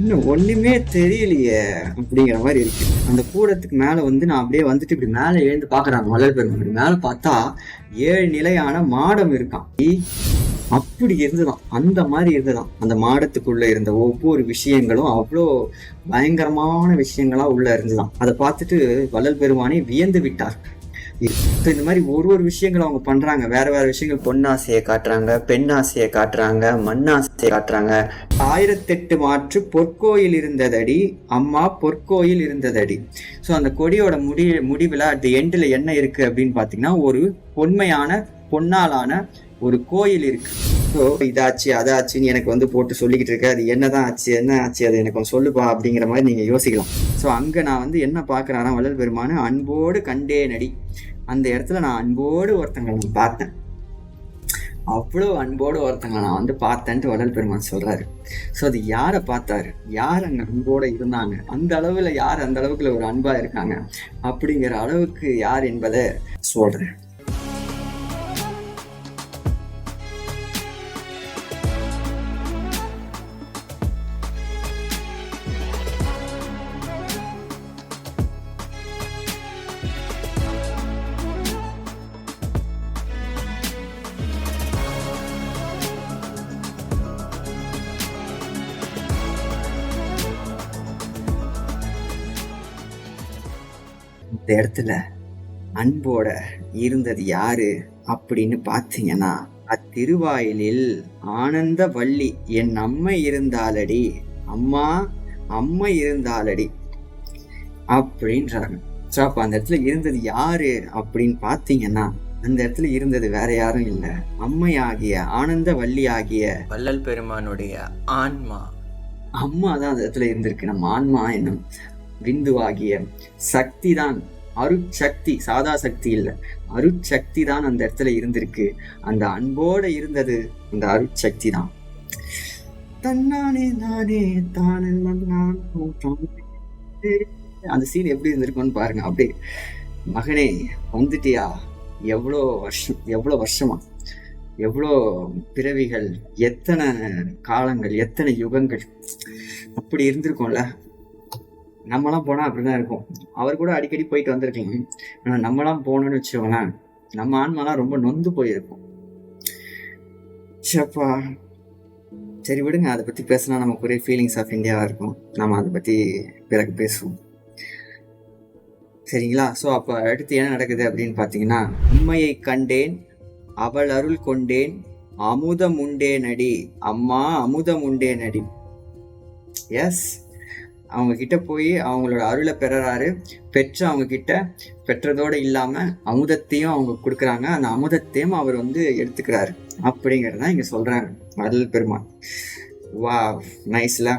இன்னும் ஒண்ணுமே தெரியலையே அப்படிங்கிற மாதிரி இருக்கு. அந்த கூடத்துக்கு மேல வந்து நான் அப்படியே வந்துட்டு இப்படி மேல எழுந்து பாக்குறாங்க மலர் பெருமாள். மேல பார்த்தா ஏழு நிலையான மாடம் இருக்கான் அப்படி இருந்துதான். அந்த மாதிரி இருந்துதான். அந்த மாடத்துக்குள்ள இருந்த ஒவ்வொரு விஷயங்களும் அவ்வளோ பயங்கரமான விஷயங்களா உள்ள இருந்துதான். அதை பார்த்துட்டு வள்ளல் பெருமானே வியந்து விட்டார். இப்போ இந்த மாதிரி ஒரு ஒரு விஷயங்கள் அவங்க பண்றாங்க. வேற வேற விஷயங்கள். பொன்னாசையை காட்டுறாங்க பெண்ணாசையை காட்டுறாங்க மண்ணாசையை காட்டுறாங்க. ஆயிரத்தெட்டு மாற்று பொற்கோயில் இருந்ததடி. அம்மா பொற்கோயில் இருந்ததடி. ஸோ அந்த கொடியோட முடி முடிவில் அட் எண்டில் என்ன இருக்கு அப்படின்னு பார்த்தீங்கன்னா ஒரு பொன்மையான பொன்னாலான ஒரு கோயில் இருக்கு. ஸோ இதாச்சு அதாச்சுன்னு எனக்கு வந்து போட்டு சொல்லிக்கிட்டு இருக்க. அது என்னதான் ஆச்சு என்ன ஆச்சு அது எனக்கு கொஞ்சம் சொல்லுப்பா அப்படிங்கிற மாதிரி நீங்க யோசிக்கலாம். ஸோ அங்க நான் வந்து என்ன பார்க்கறாராம் வள்ளல் பெருமானு அன்போடு கண்டே நடி. அந்த இடத்துல நான் அன்போடு ஒருத்தங்களை நான் பார்த்தேன். அவ்வளோ அன்போடு ஒருத்தங்களை நான் வந்து பார்த்தேன்ட்டு வள்ளல் பெருமான் சொல்றாரு. ஸோ அது யாரை பார்த்தாரு? யார் அங்கே அன்போட இருந்தாங்க? அந்த அளவில் யார் அந்த அளவுக்குள்ள ஒரு அன்பா இருக்காங்க? அப்படிங்கிற அளவுக்கு யார் என்பதை சொல்றேன். இந்த இடத்துல அன்போட இருந்தது யாரு அப்படின்னு பார்த்தீங்கன்னா அத்திருவாயிலில் ஆனந்த வள்ளி என் அம்மை இருந்தாலடி அம்மா அம்மை இருந்தாலடி அப்படின்றாங்க. ஸோ அப்போ அந்த இடத்துல இருந்தது யாரு அப்படின்னு பார்த்தீங்கன்னா அந்த இடத்துல இருந்தது வேற யாரும் இல்லை. அம்மை ஆகிய ஆனந்த வள்ளி ஆகிய வள்ளல் பெருமானுடைய ஆன்மா. அம்மா தான் அந்த இடத்துல இருந்திருக்கு. நம்ம ஆன்மா என்னும் விந்துவாகிய சக்தி தான் அருட்சக்தி சாதா சக்தி இல்லை. அருட்சக்தி தான் அந்த இடத்துல இருந்திருக்கு. அந்த அன்போட இருந்தது அந்த அருட்சக்தி தான். தன்னானே நானே தானெல்லாம் தானே. அந்த சீன் எப்படி இருந்திருக்கும்னு பாருங்க. அப்படியே மகனே வந்துட்டியா? எவ்வளோ வருஷம் எவ்வளோ வருஷமா? எவ்வளோ பிறவிகள் எத்தனை காலங்கள் எத்தனை யுகங்கள்? அப்படி இருந்திருக்கும்ல. நம்மலாம் போனால் அப்படிதான் இருக்கும். அவர் கூட அடிக்கடி போயிட்டு வந்திருக்கீங்க ஆனால் நம்மலாம் போனோம்னு வச்சுக்கோங்களேன் நம்ம ஆன்மாலாம் ரொம்ப நொந்து போயிருக்கும். சப்பா சரி விடுங்க அதை பற்றி பேசினா நமக்கு ஒரே ஃபீலிங்ஸ் ஆஃப் இந்தியாவாக இருக்கும். நம்ம அதை பற்றி பிறகு பேசுவோம். சரிங்களா? ஸோ அப்போ அடுத்து என்ன நடக்குது அப்படின்னு பார்த்தீங்கன்னா உண்மையை கண்டேன் அவள் அருள் கொண்டேன் அமுதம் உண்டே நடி அம்மா அமுதம் உண்டே நடி எஸ் அவங்க கிட்ட போய் அவங்களோட அருளை பெறறாரு. பெற்று அவங்க கிட்ட பெற்றதோடு இல்லாம அமுதத்தையும் அவங்க கொடுக்குறாங்க. அந்த அமுதத்தையும் அவர் வந்து எடுத்துக்கிறாரு. அப்படிங்கறத இங்க சொல்றாங்க அருள் பெருமான். வா நைஸ்ல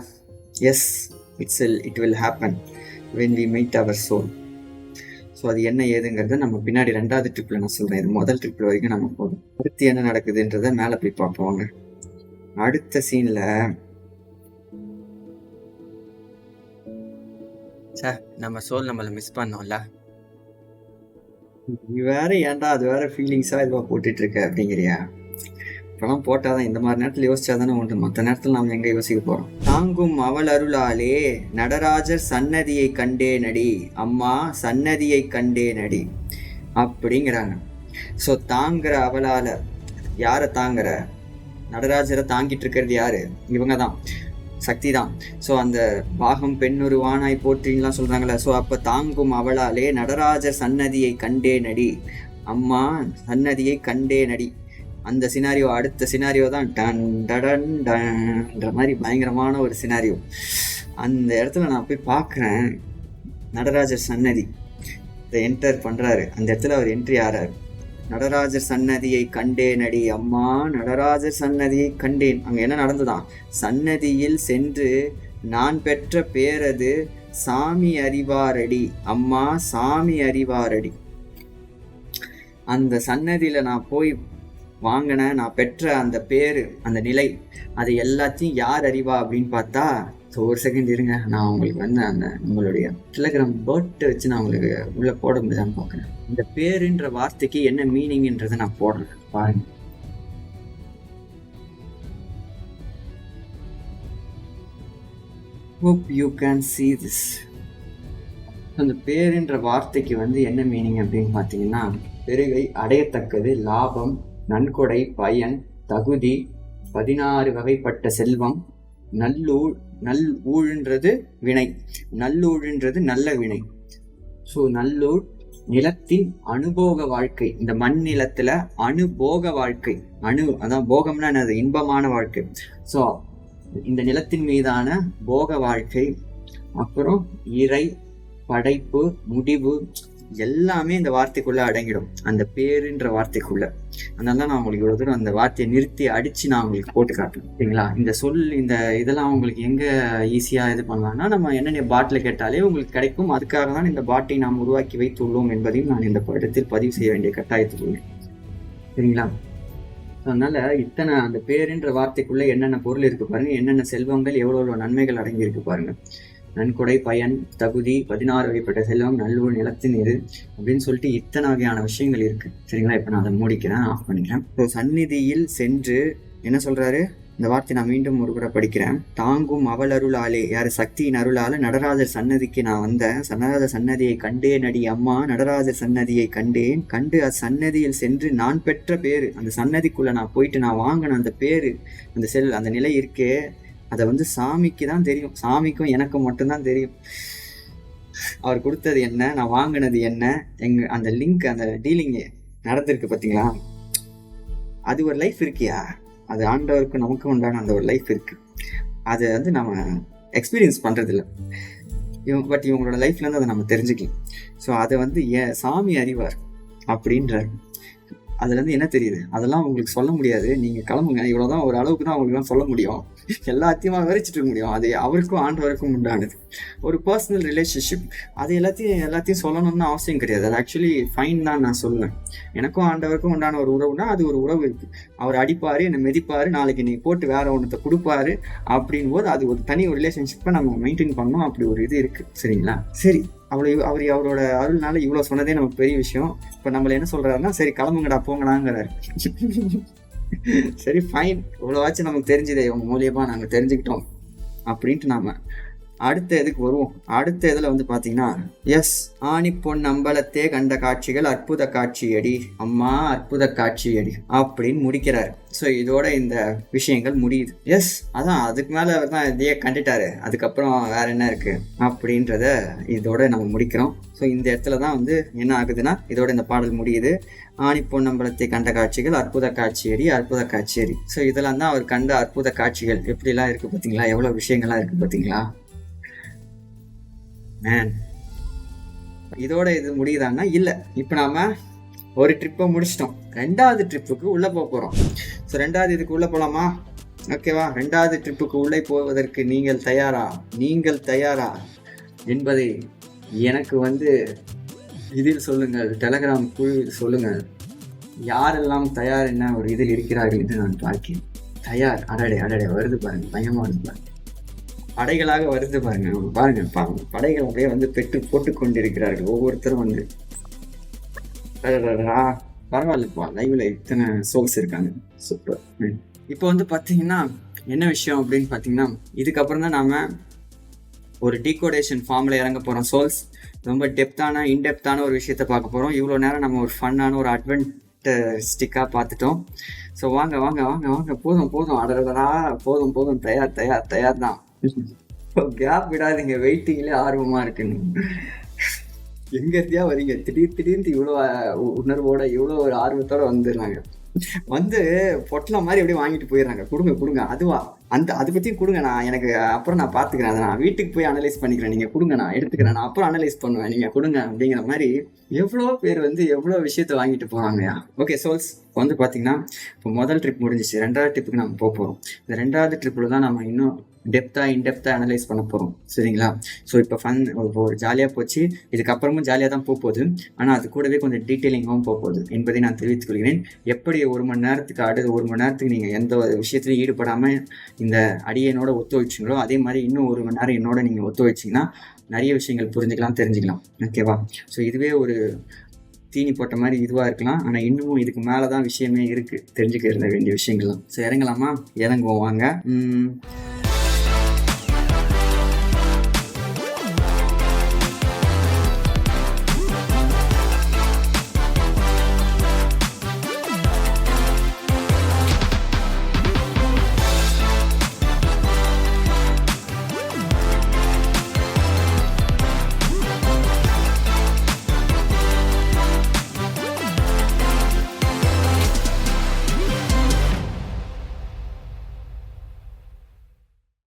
yes it's it will happen when we meet our soul so அது என்ன ஏதுங்கிறத நம்ம பின்னாடி ரெண்டாவது ட்ரிப்பில் நான் சொல்கிறேன் இது முதல் ட்ரிப்பில் வரைக்கும் நம்ம போதும் அடுத்து என்ன நடக்குதுன்றதை மேலே போய் பார்ப்போங்க அடுத்த சீனில் சே நம்ம சோல் நம்மளை மிஸ் பண்ணோம்ல. நீ வேற ஏன்டா அது வேற ஃபீலிங்ஸாக இதுவாக போட்டுட்டு இருக்க அப்படிங்கிறியா? இப்பெல்லாம் போட்டாதான் இந்த மாதிரி நேரத்துல யோசிச்சாதானே உண்டு. மற்ற நேரத்துல நாம எங்க யோசிக்க போறோம்? தாங்கும் அவள் அருளாலே நடராஜர் சன்னதியை கண்டே நடி அம்மா சன்னதியை கண்டே நடி அப்படிங்கிறாங்க. ஸோ தாங்குற அவளால யாரை தாங்குற? நடராஜரை தாங்கிட்டு இருக்கிறது யாரு? இவங்க தான் சக்தி தான் ஸோ அந்த பாகம் பெண்ணொரு வானாய் போற்றின்லாம் சொல்கிறாங்களே ஸோ அப்போ தாங்கும் அவளாலே நடராஜர் சன்னதியை கண்டே நடி. அம்மா சன்னதியை கண்டே நடி. அந்த சினாரியோ அடுத்த சினாரியோ தான். டன் டடன் டன்ற மாதிரி பயங்கரமான ஒரு சினாரியோ அந்த இடத்துல நான் போய் பார்க்குறேன். நடராஜர் சன்னதி. இதை என்டர் பண்ணுறாரு அந்த இடத்துல அவர் என்ட்ரி ஆறாரு. நடராஜர் சன்னதியை கண்டேன் அடி அம்மா நடராஜர் சன்னதியை கண்டேன். அங்க என்ன நடந்ததாம் சன்னதியில் சென்று நான் பெற்ற பேரது சாமி அறிவாரடி. அம்மா சாமி அறிவாரடி. அந்த சன்னதியில நான் போய் வாங்கின நான் பெற்ற அந்த பேரு அந்த நிலை அது எல்லாத்தையும் யார் அறிவா அப்படின்னு பார்த்தா ஸோ ஒரு செகண்ட் இருங்க. நான் உங்களுக்கு வந்து அந்த உங்களுடைய டெலகிராம் பேர்ட்டை வச்சு நான் உங்களுக்கு உள்ள போட முடியாதான்னு பார்க்குறேன். இந்த பேருன்ற வார்த்தைக்கு என்ன மீனிங்ன்றதை நான் போடுறேன். பாருங்க. Hope you can see this அந்த பேருன்ற வார்த்தைக்கு வந்து என்ன மீனிங் அப்படின்னு பார்த்தீங்கன்னா பெருகை அடையத்தக்கது லாபம் நன்கொடை பயன் தகுதி பதினாறு வகைப்பட்ட செல்வம் நல்லூர் நல் ஊழ்ன்றது வினை. நல்லூழ்ன்றது நல்ல வினை. ஸோ நல்லூழ் நிலத்தின் அனுபோக வாழ்க்கை. இந்த மண் நிலத்துல அனுபோக வாழ்க்கை. அணு அதான் போகம்னா என்னது? இன்பமான வாழ்க்கை. ஸோ இந்த நிலத்தின் மீதான போக வாழ்க்கை அப்புறம் இறை படைப்பு முடிவு எல்லாமே இந்த வார்த்தைக்குள்ள அடங்கிடும். அந்த பேருன்ற வார்த்தைக்குள்ள. அதனால தான் நான் உங்களுக்கு இவ்வளவு தூரம் அந்த வார்த்தையை நிறுத்தி அடிச்சு நான் உங்களுக்கு போட்டு காட்டுறேன். சரிங்களா? இந்த சொல் இந்த இதெல்லாம் உங்களுக்கு எங்க ஈஸியா இது பண்ணலாம்னா நம்ம என்னென்ன பாட்டில் கேட்டாலே உங்களுக்கு கிடைக்கும். அதுக்காக தான் இந்த பாட்டை நாம் உருவாக்கி வைத்துள்ளோம் என்பதையும் நான் இந்த படத்தில் பதிவு செய்ய வேண்டிய கட்டாயத்தில் உள்ளேன். சரிங்களா? அதனால இத்தனை அந்த பேருன்ற வார்த்தைக்குள்ள என்னென்ன பொருள் இருக்கு பாருங்க. என்னென்ன செல்வங்கள் எவ்வளோ எவ்வளோ நன்மைகள் அடங்கி இருக்கு பாருங்க. நன்கொடை பயன் தகுதி பதினாறு வகைப்பட்ட செல்வம் நல்லூர் நிலத்தின் இது அப்படின்னு சொல்லிட்டு இத்தனை வகையான விஷயங்கள் இருக்கு. சரிங்களா? இப்போ நான் அதை மூடிக்கிறேன் ஆஃப் பண்ணிக்கிறேன். இப்போ சந்நிதியில் சென்று என்ன சொல்றாரு? இந்த வார்த்தை நான் மீண்டும் ஒரு கூட படிக்கிறேன். தாங்கும் அவள் அருளாலே யார் சக்தியின் அருளால நடராஜர் சன்னதிக்கு நான் வந்தேன். நடராஜர் சன்னதியை கண்டேன் அடி அம்மா நடராஜர் சன்னதியை கண்டேன். கண்டு அச்சன்னதியில் சென்று நான் பெற்ற பேரு அந்த சன்னதிக்குள்ள நான் போயிட்டு நான் வாங்கின அந்த பேரு அந்த செல் அந்த நிலை இருக்கே அதை வந்து சாமிக்கு தான் தெரியும். சாமிக்கும் எனக்கும் மட்டும்தான் தெரியும். அவர் கொடுத்தது என்ன? நான் வாங்கினது என்ன? எங்க அந்த லிங்க் அந்த டீலிங் நடந்திருக்கு பார்த்தீங்களா அது ஒரு லைஃப் இருக்கியா? அது ஆண்டவருக்கு நமக்கு உண்டான அந்த ஒரு லைஃப் இருக்கு. அதை வந்து நம்ம எக்ஸ்பீரியன்ஸ் பண்ணுறதில்ல இவங்க பட் இவங்களோட லைஃப்லேருந்து அதை நம்ம தெரிஞ்சுக்கலாம். ஸோ அதை வந்து ஏன் சாமி அறிவார் அப்படின்றார். அதுலேருந்து என்ன தெரியுது? அதெல்லாம் உங்களுக்கு சொல்ல முடியாது. நீங்கள் கிளம்புங்க. இவ்வளோதான் ஒரு அளவுக்கு தான் அவங்களுக்குலாம் சொல்ல முடியும். எல்லாத்தையும் விவரிச்சிட்டு முடியும். அது அவருக்கும் ஆண்டவருக்கும் உண்டானது. ஒரு பர்சனல் ரிலேஷன்ஷிப் அது எல்லாத்தையும் எல்லாத்தையும் சொல்லணும்னு அவசியம் கிடையாது. அது ஆக்சுவலி ஃபைன் தான் நான் சொல்லுவேன். எனக்கும் ஆண்டவருக்கும் உண்டான ஒரு உறவுனா அது ஒரு உறவு இருக்குது அவர் அடிப்பார் என்னை மிதிப்பார் நாளைக்கு நீ போட்டு வேற ஒன்றத்தை கொடுப்பாரு அப்படின் போது அது ஒரு தனி ஒரு ரிலேஷன்ஷிப்பை நம்ம மெயின்டைன் பண்ணணும் அப்படி ஒரு இது இருக்குது சரிங்களா? சரி. அவ்வளோ அவர் அவரோட அருள்னால இவ்வளோ சொன்னதே நமக்கு பெரிய விஷயம். இப்போ நம்மள என்ன சொல்றாருன்னா சரி கிளம்புங்கடா போங்கடாங்கிறாரு. சரி ஃபைன் இவ்வளோவாச்சும் நமக்கு தெரிஞ்சுதே உங்க மூலியமா நாங்கள் தெரிஞ்சுக்கிட்டோம். அப்படின்ட்டு நாம அடுத்த இதுக்கு வருவோம்? அடுத்த இதில் வந்து பார்த்தீங்கன்னா எஸ் ஆணி பொன் அம்பலத்தே கண்ட காட்சிகள் அற்புத காட்சியடி. அம்மா அற்புத காட்சியடி அப்படின்னு முடிக்கிறார். ஸோ இதோட இந்த விஷயங்கள் முடியுது. எஸ் அதான் அதுக்கு மேலே அவர் தான் இதையே கண்டுட்டாரு. அதுக்கப்புறம் வேற என்ன இருக்கு? அப்படின்றத இதோட நம்ம முடிக்கிறோம். ஸோ இந்த இடத்துல தான் வந்து என்ன ஆகுதுன்னா இதோட இந்த பாடல் முடியுது. ஆணி பொன்னம்பலத்தை கண்ட காட்சிகள் அற்புத காட்சியடி அற்புத காட்சியடி. ஸோ இதெல்லாம் தான் அவர் கண்ட அற்புத காட்சிகள். எப்படிலாம் இருக்கு பார்த்தீங்களா எவ்வளோ விஷயங்கள்லாம் இருக்கு பார்த்தீங்களா மேன் இதோட இது முடியுதான்னா இல்லை. இப்போ நாம ஒரு ட்ரிப்பை முடிச்சிட்டோம். ரெண்டாவது ட்ரிப்புக்கு உள்ளே போக போகிறோம் ஸோ ரெண்டாவது இதுக்கு உள்ளே போகலாமா ஓகேவா ரெண்டாவது ட்ரிப்புக்கு உள்ளே போவதற்கு நீங்கள் தயாரா? நீங்கள் தயாரா? என்பதை எனக்கு வந்து இதில் சொல்லுங்கள். டெலகிராம் குழுவில் சொல்லுங்கள். யாரெல்லாம் தயார் என்ன ஒரு இதில் இருக்கிறார்கள் என்று நான் பார்க்கிறேன். தயார். அடடே அடடே. வருது பாருங்க. பயமாக வருது படைகளாக வருது பாருங்க. பாருங்க படைகள் அப்படியே வந்து பெற்று போட்டு கொண்டிருக்கிறார்கள் ஒவ்வொருத்தரும் வந்து பரவாயில்லப்பா லைவ்ல இத்தனை சோல்ஸ் இருக்காங்க. சூப்பர் இப்போ வந்து பார்த்தீங்கன்னா என்ன விஷயம் அப்படின்னு பார்த்தீங்கன்னா இதுக்கப்புறம் தான் நாம ஒரு டீகோடேஷன் ஃபார்மில் இறங்க போகிறோம் சோல்ஸ் ரொம்ப டெப்த்தான இன்டெப்த்தான ஒரு விஷயத்த பார்க்க போகிறோம் இவ்வளோ நேரம் நம்ம ஒரு ஃபன்னான ஒரு அட்வென்டஸ்டிக்காக பார்த்துட்டோம். ஸோ வாங்க வாங்க வாங்க வாங்க. போதும் போதும். அடரடா போதும் போதும். தயார் தயார் தயார் தான். கேப் விடாதீங்க வெயிட்டிங்லேயே ஆர்வமாக இருக்குன்னு. எங்கேயா வரீங்க? திடீர் திடீர்னு இவ்வளோ உணர்வோட இவ்வளோ ஒரு ஆர்வத்தோட வந்துடுறாங்க. வந்து பொட்டலம் மாதிரி அப்படியே வாங்கிட்டு போயிடுறாங்க. கொடுங்க கொடுங்க. அதுவா? அந்த அதை பற்றியும் கொடுங்க. நான் எனக்கு அப்புறம் நான் பார்த்துக்கிறேன். அதை நான் வீட்டுக்கு போய் அனலைஸ் பண்ணிக்கிறேன். நீங்கள் கொடுங்க நான் எடுத்துக்கிறேன். நான் அப்புறம் அனலைஸ் பண்ணுவேன். நீங்கள் கொடுங்க அப்படிங்கிற மாதிரி எவ்வளோ பேர் வந்து எவ்வளோ விஷயத்த வாங்கிட்டு போகிறாங்கயா ஓகே சோல்ஸ் வந்து பார்த்தீங்கன்னா இப்போ முதல் ட்ரிப் முடிஞ்சிச்சு. ரெண்டாவது ட்ரிப்புக்கு நம்ம போக போகிறோம் இந்த ரெண்டாவது ட்ரிப்பில் தான் நம்ம இன்னும் டெப்த்தாக இன்டெப்த்தாக அனலைஸ் பண்ண போகிறோம் சரிங்களா? ஸோ இப்போ ஃபன் இப்போ ஒரு ஜாலியாக போச்சு. இதுக்கப்புறமும் ஜாலியாக தான் போக போகுது. ஆனால் அது கூடவே கொஞ்சம் டீட்டெயிலிங்காகவும் போக போகுது. என்பதை நான் தெரிவித்துக் கொள்கிறேன் எப்படி ஒரு மணி நேரத்துக்கு அடுத்து ஒரு மணி நேரத்துக்கு நீங்கள் எந்த ஒரு விஷயத்துலையும் ஈடுபடாமல் இந்த அடியனோட ஒத்துழைச்சிங்களோ அதே மாதிரி இன்னும் ஒரு மணி நேரம் என்னோட நீங்கள் ஒத்துழைச்சிங்கன்னா நிறைய விஷயங்கள் புரிஞ்சுக்கலாம் தெரிஞ்சுக்கலாம். ஓகேவா ஸோ இதுவே ஒரு தீனி போட்ட மாதிரி இதுவாக இருக்கலாம். ஆனால் இன்னமும் இதுக்கு மேலே தான் விஷயமே இருக்குது தெரிஞ்சுக்க இருந்த வேண்டிய விஷயங்கள்லாம். ஸோ இறங்கலாமா? இறங்குவோம். வாங்க.